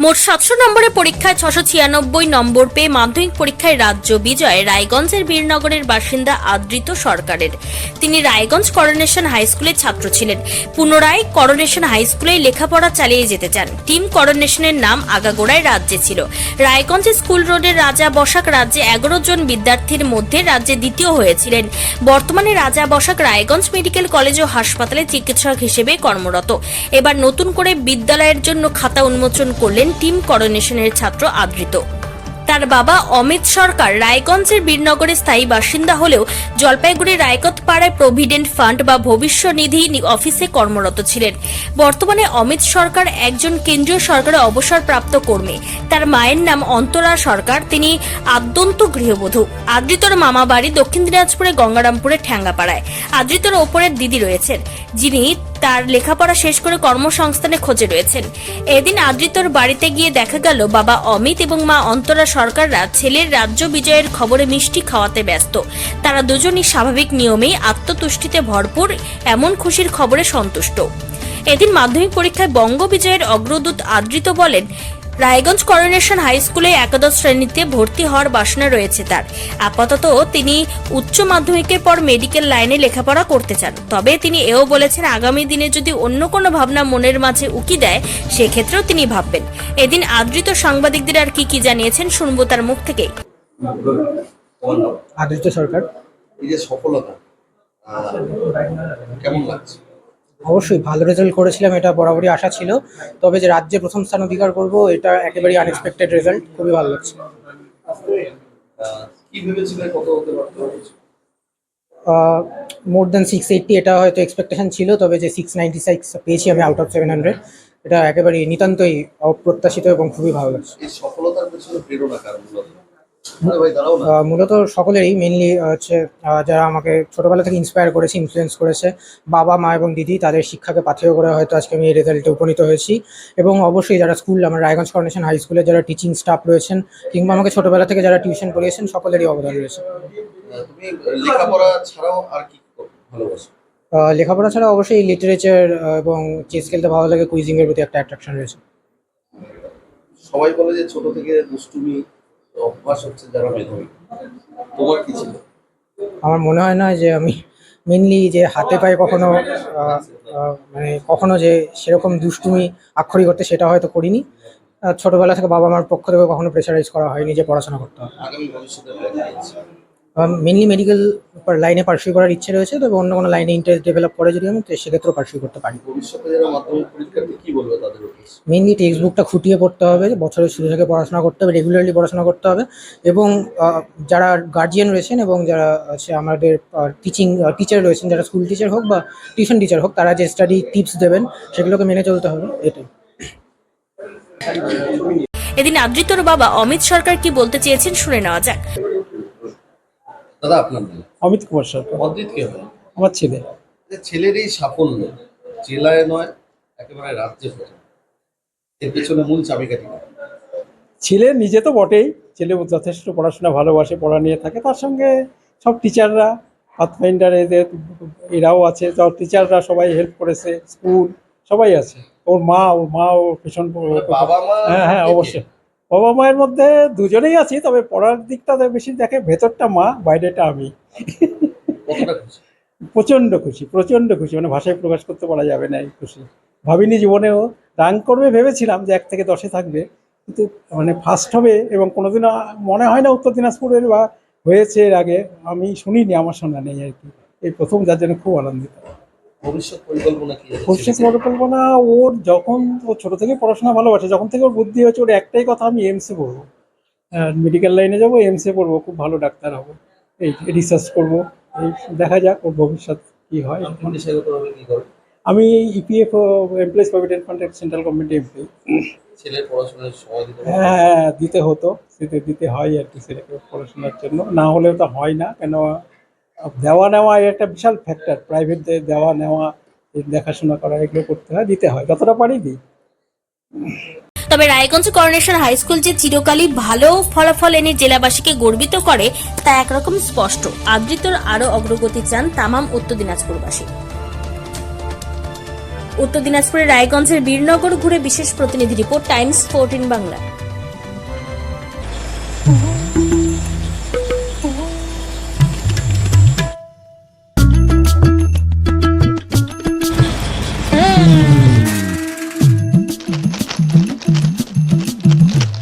মোট সাতশো নম্বরের পরীক্ষায় ছশো ছিয়ানব্বই নম্বর পেয়ে মাধ্যমিক পরীক্ষায় রাজ্য বিজয়, রায়গঞ্জের বীরনগরের বাসিন্দা আদৃত সরকারের। তিনি রায়গঞ্জ করোনেশন হাই স্কুলের ছাত্র ছিলেন। পুনরায় করোনেশন হাই স্কুলেই লেখাপড়া চালিয়ে যেতে চান। টিম করোনেশনের নাম আগাগোড়ায় রাজ্যে ছিল। রায়গঞ্জে স্কুল রোডের রাজা বসাক রাজ্যে এগারো জন বিদ্যার্থীর মধ্যে রাজ্যে দ্বিতীয় হয়েছিলেন। বর্তমানে রাজা বসাক রায়গঞ্জ মেডিকেল কলেজ ও হাসপাতালে চিকিৎসক হিসেবে কর্মরত। এবার নতুন করে বিদ্যালয়ের জন্য খাতা উন্মোচন করলেন টিম করোনেশনের ছাত্র আদৃত তার বাবা অমিত সরকার রায়গঞ্জের বীরনগরে স্থায়ী বাসিন্দা হলেও জলপাইগুড়ি রায়কত পাড়ায় প্রভিডেন্ট ফান্ড বা ভবিষ্যনিধি নি- অফিসে কর্মরত ছিলেন। বর্তমানে অমিত সরকার একজন কেন্দ্রীয় সরকারের অবসরপ্রাপ্ত কর্মী। তার মায়ের নাম অন্তরা সরকার, তিনি আদ্যন্ত গৃহবধূ। আদৃতর মামা বাড়ি দক্ষিণ দিনাজপুরে গঙ্গারামপুরে ঠ্যাঙ্গাপাড়ায়। আদৃতর ওপরের দিদি রয়েছেন, যিনি তার লেখাপড়া শেষ করে কর্মসংস্থানে খোঁজে রয়েছেন। এদিন আদৃতর বাড়িতে গিয়ে দেখা গেল, বাবা অমিত এবং মা অন্তরা সরকাররা ছেলের রাজ্য বিজয়ের খবরে মিষ্টি খাওয়াতে ব্যস্ত। তারা দুজনই স্বাভাবিক নিয়মেই আত্মতুষ্টিতে ভরপুর, এমন খুশির খবরে সন্তুষ্ট। এদিন মাধ্যমিক পরীক্ষায় বঙ্গ বিজয়ের অগ্রদূত আদৃত বলেন রায়গঞ্জ করোনেশন হাই স্কুলে একাদশ শ্রেণীতে ভর্তি হওয়ার বাসনা রয়েছে তার। আপাতত তিনি উচ্চ মাধ্যমিকের পর মেডিকেল লাইনে লেখাপড়া করতে চান। তবে তিনি এও বলেছেন আগামী দিনে যদি অন্য কোনো ভাবনা মনের মাঝে উকি দেয় সেক্ষেত্রেও তিনি ভাববেন। এদিন আদৃত সাংবাদিকদের আর কি কি জানিয়েছেন শুনব তার মুখ থেকেই? আদিত্য সরকার। এই যে সফলতা কেমন লাগছে? অবশ্যই ভালো রেজাল্ট করেছিলাম এটা বরাবরই আশা ছিল। তবে যে রাজ্যে প্রথম স্থান অধিকার করব এটা একেবারেই আনএক্সপেক্টেড রেজাল্ট খুবই ভালো লাগছে। মোর দেন সিক্স এইটটি এটা হয়তো এক্সপেকটেশন ছিল তবে যে সিক্স নাইনটি সিক্স পেয়েছি আমি আউট অফ সেভেন হান্ড্রেড এটা একেবারেই নিতান্তই অপ্রত্যাশিত এবং খুবই ভালো লাগছে। সফলতার পেছনে প্রেরণা কার মূলত সকলেরই মেনলি হচ্ছে যারা আমাকে ছোটবেলা থেকে ইন্সপায়ার করেছে ইনফ্লুয়েন্স করেছে বাবা মা এবং দিদি তাদের শিক্ষাকে পাথেয় করে হয়তো আজকে আমি এই রেজাল্টে উপনীত হয়েছি। এবং অবশ্যই যারা স্কুল আমার রায়গঞ্জ করোনেশন হাই স্কুলে যারা টিচিং স্টাফ রয়েছেন কিংবা আমাকে ছোটবেলা থেকে যারা টিউশন পড়িয়েছেন সকলেরই অবদান রয়েছে। লেখাপড়া ছাড়াও আর কি ভালোবাসো। লেখাপড়া ছাড়া অবশ্যই লিটারেচার এবং চেস খেলতে ভালো লাগে কুইজিং এর প্রতি একটা অ্যাট্রাকশন রয়েছে। সবাই বলে যে ছোট থেকে দুষ্টুমি অভ্যাস হচ্ছে যারা মেধাবী। তোমার কি ছিল? আমার মনে হয় না যে আমি মেনলি যে হাতে পায়ে কখনো মানে কখনো যে সেরকম দুষ্টুমি আক্ষরিক করতে সেটা হয়তো করিনি। ছোটবেলা থেকে বাবা মার পক্ষ থেকে কখনো প্রেশারাইজ করা হয়নি যে পড়াশোনা করতে হবে। মেনলি মেডিকেল লাইনে পার্সিউ করার ইচ্ছে রয়েছে তবে অন্য কোনো লাইনে ইন্টারেস্ট ডেভেলপ করে যদি আমি সেক্ষেত্রেও পার্সিউ করতে পারি। মেনলি টেক্সট বুকটা খুঁটিয়ে পড়তে হবে বছরের শুরু থেকে পড়াশোনা করতে হবে রেগুলারলি পড়াশোনা করতে হবে এবং যারা গার্জিয়ান রয়েছেন এবং যারা আছে আমাদের টিচিং টিচার রয়েছেন যারা স্কুল টিচার হোক বা টিউশন টিচার হোক তারা যে স্টাডি টিপস দেবেন সেগুলোকে মেনে চলতে হবে এটাই। এদিন আদৃতর বাবা অমিত সরকার কি বলতে চেয়েছেন শুনে নেওয়া যাক। দাদা আপনার নাম? অমিত কুমার সরকার অদ্রিত কে হয় আমার ছেলে। যে ছেলের এই সাফল্য জেলায় নয় একেবারে রাজ্যে এর পেছনে মূল চাবিকাঠি ছেলে নিজে তো বটেই। ছেলে যথেষ্ট পড়াশোনা ভালোবাসে পড়া নিয়ে থাকে। তার সঙ্গে সব টিচাররা পাথফাইন্ডার এদের এরাও আছে। সব টিচাররা সবাই হেল্প করেছে। স্কুল সবাই আছে। ওর মা ওর মা ও ভীষণ হ্যাঁ হ্যাঁ অবশ্যই। বাবা মায়ের মধ্যে দুজনেই আছি তবে পড়ার দিকটা বেশি দেখে ভেতরটা মা বাইরেটা আমি। প্রচণ্ড খুশি প্রচণ্ড খুশি মানে ভাষায় প্রকাশ করতে পারা যাবে না এই খুশি। ভাবিনি জীবনেও রাঙ্ক করবে ভেবেছিলাম যে এক থেকে দশে থাকবে কিন্তু মানে ফার্স্ট হবে এবং কোনোদিনও মনে হয় না উত্তর দিনাজপুরের বা হয়েছে এর আগে আমি শুনিনি আমার শোনা নেই আর কি। এই প্রথম যার জন্য খুব আনন্দিত। ভবিষ্যৎ পরিকল্পনা কি ভবিষ্যৎ পরিকল্পনা ওর যখন ও ছোটো থেকে পড়াশোনা ভালোবাসে যখন থেকে ওর বুদ্ধি হয়েছে ওর একটাই কথা আমি এমসে পড়ব মেডিকেল লাইনে যাব এমসে পড়ব খুব ভালো ডাক্তার হব। এই রিসার্চ করব এই দেখা যাক ওর ভবিষ্যৎ কী হয়। আমি ইপিএফ এমপ্লয়িজ প্রভিডেন্ট ফান্ডের সেন্ট্রাল গভর্নমেন্ট এমপ্লয়ি ছেলের পড়াশোনায় সময় হ্যাঁ দিতে হতো সেটা দিতে হয় আর কি ছেলেকে পড়াশোনার জন্য। না হলেও তো হয় না কেন দেওয়া নেওয়া একটা বিশাল ফ্যাক্টর প্রাইভেট দেওয়া নেওয়া দেখাশোনা করা, এগুলো করতে হয়, দিতে হয়, যতটা পারি দিই। তবে রায়গঞ্জ করোনেশন হাই স্কুল যে চিরকালই ভালো ফলাফল এনে জেলাবাসীকে গর্বিত করে, তা একরকম স্পষ্ট। আদৃতর আরও অগ্রগতি চান তামাম উত্তর দিনাজপুরবাসী। উত্তর দিনাজপুরের রায়গঞ্জের বীরনগর ঘুরে বিশেষ প্রতিনিধি রিপোর্ট, টাইমস ফোরটিন বাংলা।